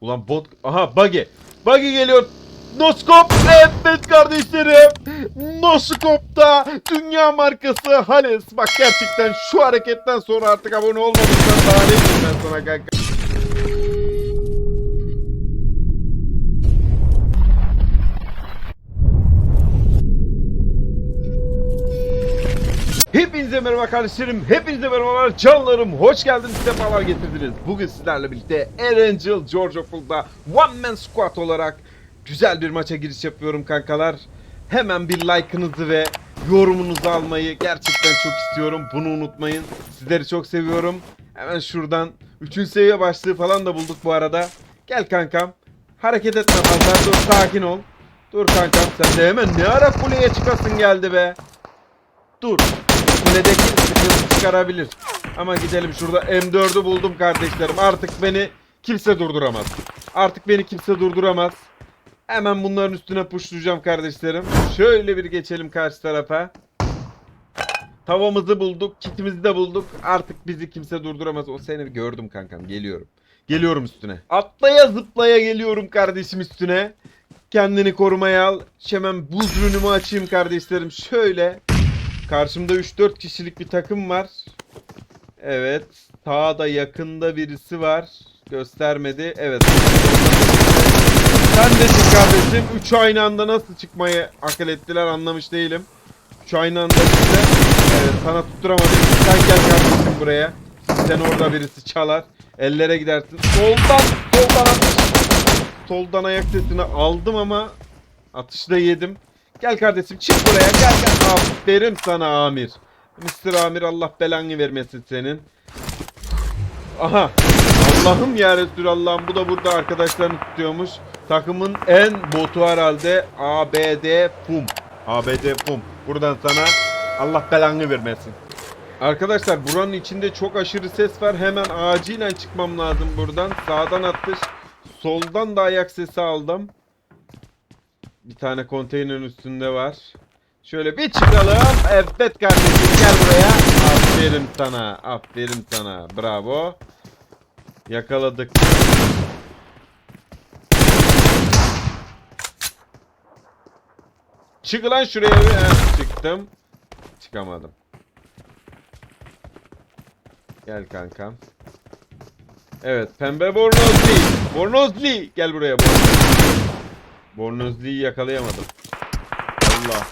Ulan bot... Aha buggy. Buggy geliyor. Noskop. Evet kardeşlerim. Noskop'ta dünya markası Hales. Bak gerçekten şu hareketten sonra artık abone olmadıysan daha ne ben sana kanka. Hepinize merhaba kardeşlerim, hepinize merhabalar canlarım, hoş geldiniz, sefalar getirdiniz. Bugün sizlerle birlikte Erangel George of Ful'da One Man Squad olarak güzel bir maça giriş yapıyorum kankalar. Hemen bir like'ınızı ve yorumunuzu almayı gerçekten çok istiyorum. Bunu unutmayın. Sizleri çok seviyorum. Hemen şuradan 3. seviye başlığı falan da bulduk bu arada. Gel kankam. Hareket etme fazla. Dur sakin ol. Dur kankam sen de hemen ne ara kuleye çıkasın geldi be. Dur. Kuledeki sıkıntı çıkarabilir. Ama gidelim şurada M4'ü buldum kardeşlerim. Artık beni kimse durduramaz. Artık beni kimse durduramaz. Hemen bunların üstüne puşlayacağım kardeşlerim. Şöyle bir geçelim karşı tarafa. Tavamızı bulduk, kitimizi de bulduk. Artık bizi kimse durduramaz. O seni gördüm kankam. Geliyorum. Geliyorum üstüne. Atlaya zıplaya geliyorum kardeşim üstüne. Kendini korumaya al. Hemen buz rünümü açayım kardeşlerim. Şöyle. Karşımda 3-4 kişilik bir takım var. Evet. Sağda yakında birisi var. Göstermedi. Evet. Sen de çık kardeşim. 3 aynı anda nasıl çıkmayı akıl ettiler anlamış değilim. 3 aynı anda çıktı. Evet sana tutturamadım. Sen gel kardeşim buraya. Sen orada birisi çalar. Ellere gidersin. Soldan, soldan atış. Soldan ayak sesini aldım ama atışta yedim. Gel kardeşim çık buraya gel gel. Aferin sana Amir. Mr. Amir Allah belanı vermesin senin. Aha. Allah'ım ya Resulallah'ım bu da burada arkadaşlarını tutuyormuş. Takımın en botu herhalde ABD Pum. ABD Pum. Buradan sana Allah belanı vermesin. Arkadaşlar buranın içinde çok aşırı ses var. Hemen acilen çıkmam lazım buradan. Sağdan atış. Soldan da ayak sesi aldım. Bir tane konteynerin üstünde var. Şöyle bir çıkalım. Evet kardeşim gel buraya. Aferin sana. Aferin sana. Bravo. Yakaladık. Çık lan şuraya bir. Heh, çıktım. Çıkamadım. Gel kankam. Evet pembe bornozli. Bornozli. Gel buraya bornozli. Bornozlu'yu yakalayamadım. Allah.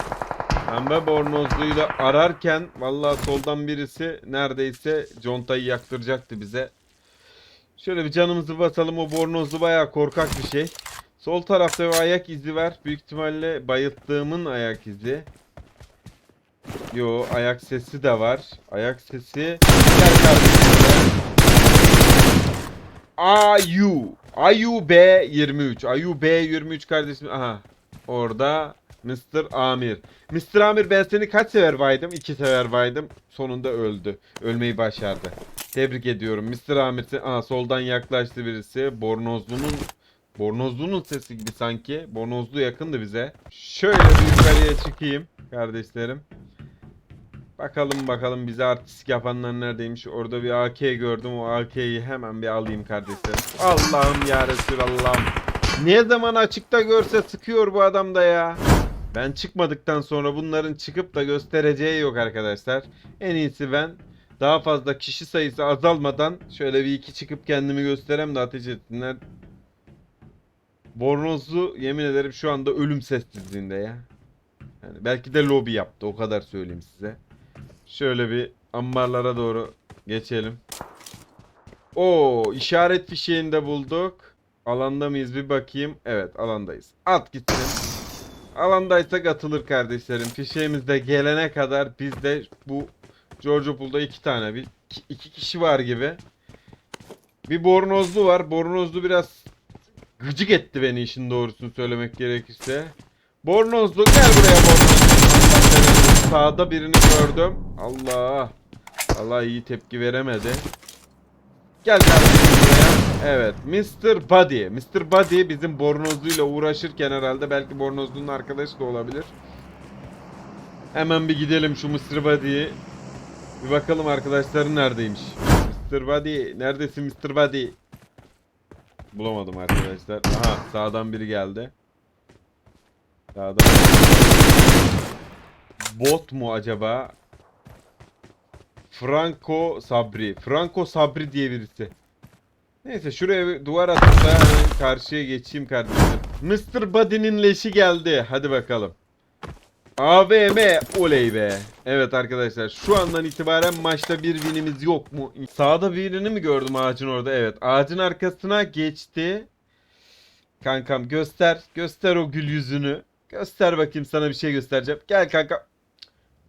Pembe bornozluyu da ararken valla soldan birisi neredeyse contayı yaktıracaktı bize. Şöyle bir canımızı basalım. O bornozlu baya korkak bir şey. Sol tarafta bir ayak izi var. Büyük ihtimalle bayıttığımın ayak izi. Yo ayak sesi de var. Ayak sesi. Are you? AYUB23. AYUB23 kardeşim. Aha. Orada Mr. Amir. Mr. Amir ben seni kaç sever vaydım? İki sever vaydım. Sonunda öldü. Ölmeyi başardı. Tebrik ediyorum. Mr. Amir. Aha soldan yaklaştı birisi. Bornozlu'nun Bornozlu'nun sesi gibi sanki. Bornozlu yakındı bize. Şöyle bir yukarıya çıkayım kardeşlerim. Bakalım bakalım bize artistik yapanlar neredeymiş. Orada bir AK gördüm. O AK'yi hemen bir alayım kardeşlerim. Allah'ım ya Resulallah'ım. Ne zaman açıkta görse sıkıyor bu adam da ya. Ben çıkmadıktan sonra bunların çıkıp da göstereceği yok arkadaşlar. En iyisi ben daha fazla kişi sayısı azalmadan şöyle bir iki çıkıp kendimi gösterem de ateş etsinler. Bornozlu yemin ederim şu anda ölüm sessizliğinde ya. Yani belki de lobi yaptı o kadar söyleyeyim size. Şöyle bir ambarlara doğru geçelim. Oo işaret fişeğini de bulduk. Alanda mıyız bir bakayım. Evet alandayız. At gitsin. Alandaysak atılır kardeşlerim. Fişeğimiz de gelene kadar bizde bu George Pool'da iki tane bir iki kişi var gibi. Bir bornozlu var. Bornozlu biraz gıcık etti beni işin doğrusunu söylemek gerekirse. Bornozlu gel buraya bornozlu. Sağda birini gördüm. Allah. Allah iyi tepki veremedi. Gel kardeşim buraya. Evet. Mr. Buddy. Mr. Buddy bizim bornozluyla uğraşırken herhalde belki bornozlunun arkadaşı da olabilir. Hemen bir gidelim şu Mr. Buddy'yi. Bir bakalım arkadaşları neredeymiş. Mr. Buddy. Neredesin Mr. Buddy? bulamadım arkadaşlar. Aha sağdan biri geldi. Sağdan. Bot mu acaba? Franco Sabri. Franco Sabri diye birisi. Neyse şuraya bir duvar atıp da karşıya geçeyim kardeşim. Mr. Buddy'nin leşi geldi. Hadi bakalım. AVM oley be. Evet arkadaşlar şu andan itibaren maçta bir winimiz yok mu? Sağda birini mi gördüm ağacın orada? Evet ağacın arkasına geçti. Kankam göster. Göster o gül yüzünü. Göster bakayım sana bir şey göstereceğim. Gel kanka.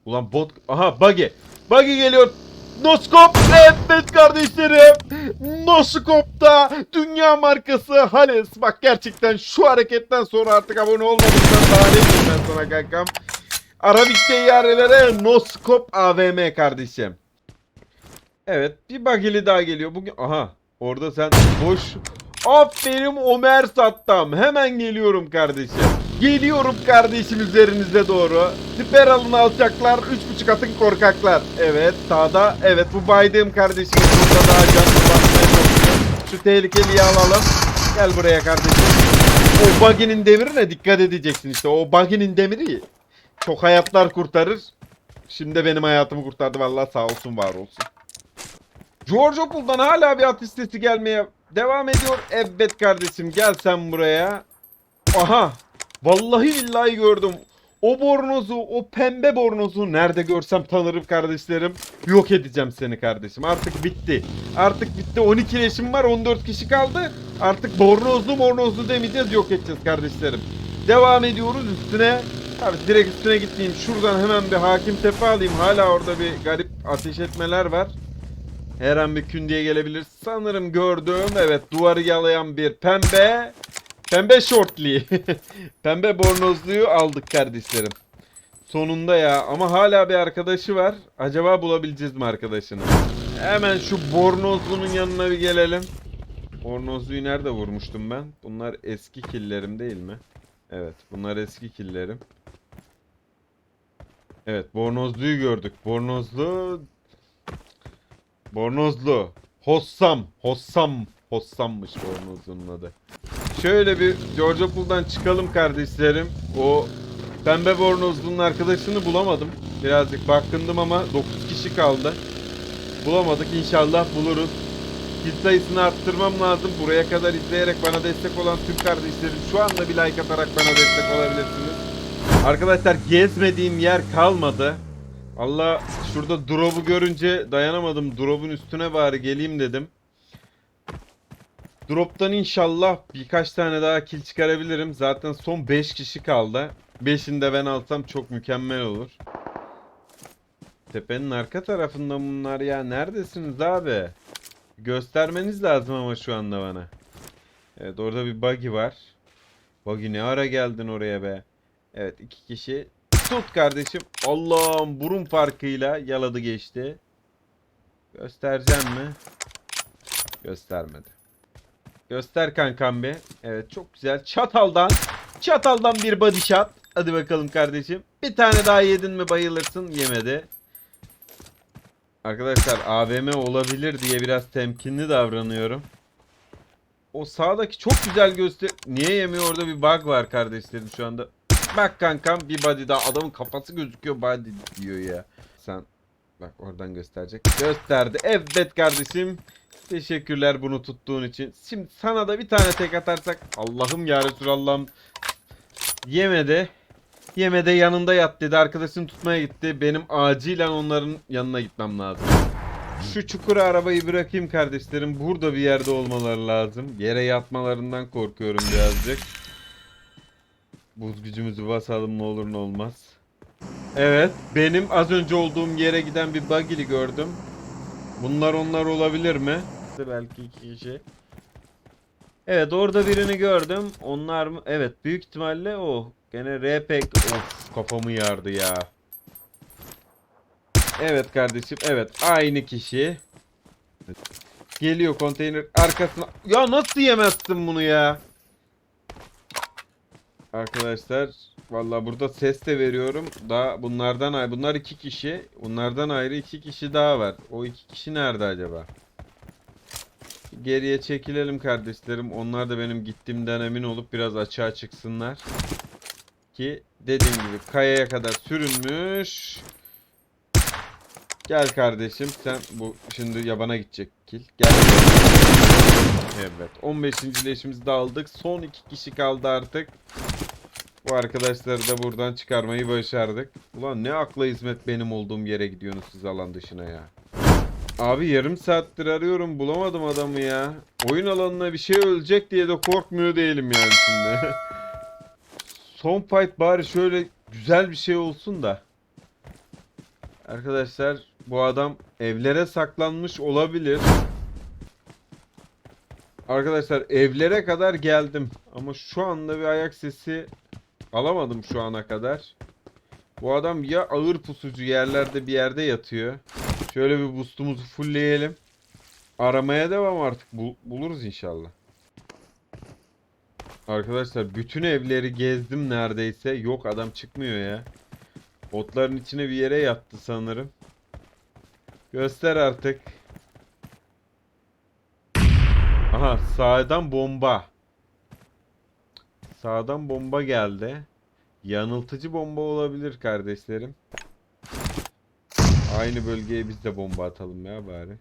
Ulan bot. Aha buggy. Buggy geliyor. Noskop. Evet kardeşlerim. Noskop'ta dünya markası Hales. Bak gerçekten şu hareketten sonra artık abone olmadıysan daha ne ben sana kankam. Arabik seyyarelere Noskop AVM kardeşim. Evet bir bagili daha geliyor. Bugün aha orada sen boş. Aferin Ömer Sattam. Hemen geliyorum kardeşim. Geliyorum kardeşim üzerinize doğru. Siper alın alçaklar. Üç buçuk atın korkaklar. Evet sağda. Evet bu baydığım kardeşim. Burada daha canlı basmaya çalışıyor. Şu tehlikeliyi alalım. Gel buraya kardeşim. O buggy'nin demirine dikkat edeceksin işte. O buggy'nin demiri çok hayatlar kurtarır. Şimdi benim hayatımı kurtardı vallahi sağ olsun var olsun. George Opel'dan hala bir atış sesi gelmeye devam ediyor. Evet kardeşim gel sen buraya. Aha. Vallahi billahi gördüm. O bornozu, o pembe bornozu nerede görsem tanırım kardeşlerim. Yok edeceğim seni kardeşim. Artık bitti. Artık bitti. 12 leşim var. 14 kişi kaldı. Artık bornozlu bornozlu demeyeceğiz. Yok edeceğiz kardeşlerim. Devam ediyoruz üstüne. Abi direkt üstüne gitmeyeyim. Şuradan hemen bir hakim tepe alayım. Hala orada bir garip ateş etmeler var. Her an bir kündeye gelebilir. Sanırım gördüm. Evet duvarı yalayan bir pembe. Pembe şortli. pembe bornozluyu aldık kardeşlerim. Sonunda ya. Ama hala bir arkadaşı var. Acaba bulabileceğiz mi arkadaşını? Hemen şu bornozlunun yanına bir gelelim. Bornozluyu nerede vurmuştum ben? Bunlar eski killerim değil mi? Evet bunlar eski killerim. Evet bornozluyu gördük. Bornozlu Bornozlu. Hossam. Hossam. Hossammış Bornozlu'nun adı. Şöyle bir George Pool'dan çıkalım kardeşlerim. O pembe Bornozlu'nun arkadaşını bulamadım. Birazcık bakındım ama 9 kişi kaldı. Bulamadık. İnşallah buluruz. Kill sayısını arttırmam lazım. Buraya kadar izleyerek bana destek olan tüm kardeşlerim şu anda bir like atarak bana destek olabilirsiniz. Arkadaşlar gezmediğim yer kalmadı. Allah şurada drop'u görünce dayanamadım. Drop'un üstüne bari geleyim dedim. Drop'tan inşallah birkaç tane daha kill çıkarabilirim. Zaten son 5 kişi kaldı. 5'ini de ben alsam çok mükemmel olur. Tepenin arka tarafında bunlar ya. Neredesiniz abi? Göstermeniz lazım ama şu anda bana. Evet orada bir buggy var. Buggy ne ara geldin oraya be? Evet iki kişi. Tut kardeşim. Allah'ım burun farkıyla yaladı geçti. Göstereceğim mi? Göstermedi. Göster kankam be. Evet çok güzel. Çataldan. Çataldan bir body shot. Hadi bakalım kardeşim. Bir tane daha yedin mi bayılırsın. Yemedi. Arkadaşlar AVM olabilir diye biraz temkinli davranıyorum. O sağdaki çok güzel göster... Niye yemiyor orada bir bug var kardeşlerim şu anda. Bak kankam bir body daha adamın kafası gözüküyor body diyor ya. Sen bak oradan gösterecek. Gösterdi. Evet kardeşim. Teşekkürler bunu tuttuğun için. Şimdi sana da bir tane tek atarsak. Allah'ım ya Resulallah'ım. Yemedi. Yemede yanında yat dedi. Arkadaşını tutmaya gitti. Benim acilen onların yanına gitmem lazım. Şu çukura arabayı bırakayım kardeşlerim. Burada bir yerde olmaları lazım. Yere yatmalarından korkuyorum birazcık. Buz gücümüzü basalım ne olur ne olmaz. Evet, benim az önce olduğum yere giden bir buggy'li gördüm. Bunlar onlar olabilir mi? Belki iki kişi. Evet, orada birini gördüm. Onlar mı? Evet, büyük ihtimalle o. Gene RP... Of, kafamı yardı ya. Evet kardeşim, evet. Aynı kişi. Geliyor konteyner arkasına. Ya nasıl yemezsin bunu ya? Arkadaşlar vallahi burada ses de veriyorum. Daha bunlardan ayrı. Bunlar iki kişi. Bunlardan ayrı iki kişi daha var. O iki kişi nerede acaba? Geriye çekilelim kardeşlerim. Onlar da benim gittiğimden emin olup biraz açığa çıksınlar. Ki dediğim gibi kayaya kadar sürünmüş. Gel kardeşim sen bu şimdi yabana gidecek kil. Gel. Evet 15. leşimizi de aldık. Son iki kişi kaldı artık. Bu arkadaşları da buradan çıkarmayı başardık. Ulan ne akla hizmet benim olduğum yere gidiyorsunuz siz alan dışına ya. Abi yarım saattir arıyorum bulamadım adamı ya. Oyun alanına bir şey ölecek diye de korkmuyor değilim yani şimdi. Son fight bari şöyle güzel bir şey olsun da. Arkadaşlar bu adam evlere saklanmış olabilir. Arkadaşlar evlere kadar geldim. Ama şu anda bir ayak sesi alamadım şu ana kadar. Bu adam ya ağır pusucu yerlerde bir yerde yatıyor. Şöyle bir boostumuzu fullleyelim. Aramaya devam artık. Bul- buluruz inşallah. Arkadaşlar bütün evleri gezdim neredeyse. Yok adam çıkmıyor ya. Otların içine bir yere yattı sanırım. Göster artık. Aha sağdan bomba. Sağdan bomba geldi. Yanıltıcı bomba olabilir kardeşlerim. Aynı bölgeye biz de bomba atalım ya bari.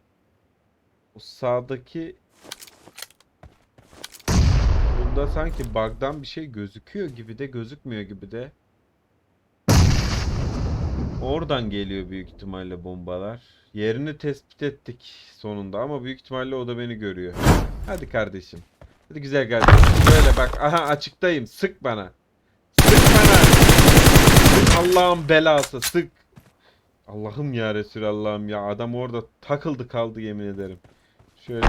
O sağdaki Bunda sanki bug'dan bir şey gözüküyor gibi de gözükmüyor gibi de. Oradan geliyor büyük ihtimalle bombalar. Yerini tespit ettik sonunda ama büyük ihtimalle o da beni görüyor. Hadi kardeşim. Hadi güzel kardeşim. Böyle bak. Aha açıktayım. Sık bana. Sık bana. Sık Allah'ın belası. Sık. Allah'ım ya Resulallah'ım ya. Adam orada takıldı kaldı yemin ederim. Şöyle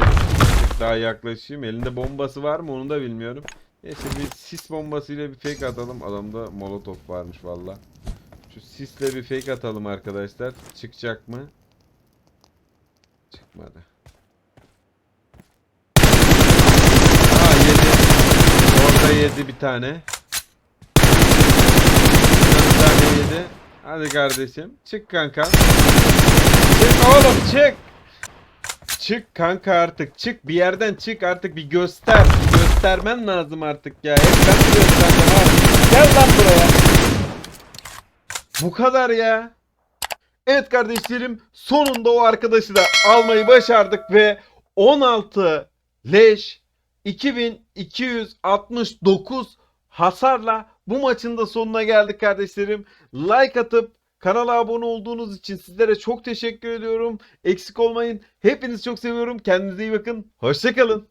daha yaklaşayım. Elinde bombası var mı onu da bilmiyorum. Neyse bir sis bombasıyla bir fake atalım. Adamda molotof varmış valla. Şu sisle bir fake atalım arkadaşlar. Çıkacak mı? Çıkmadı. Aa yedi. Orada yedi bir tane. Burada yedi. Hadi kardeşim. Çık kanka. Çık oğlum çık. Çık kanka artık. Çık bir yerden çık artık bir göster. Göstermen lazım artık ya. Hep ben mi göstereceğim? Gel lan buraya. Bu kadar ya. Evet kardeşlerim sonunda o arkadaşı da almayı başardık ve 16 leş 2269 hasarla bu maçın da sonuna geldik kardeşlerim. Like atıp kanala abone olduğunuz için sizlere çok teşekkür ediyorum. Eksik olmayın. Hepinizi çok seviyorum. Kendinize iyi bakın. Hoşçakalın.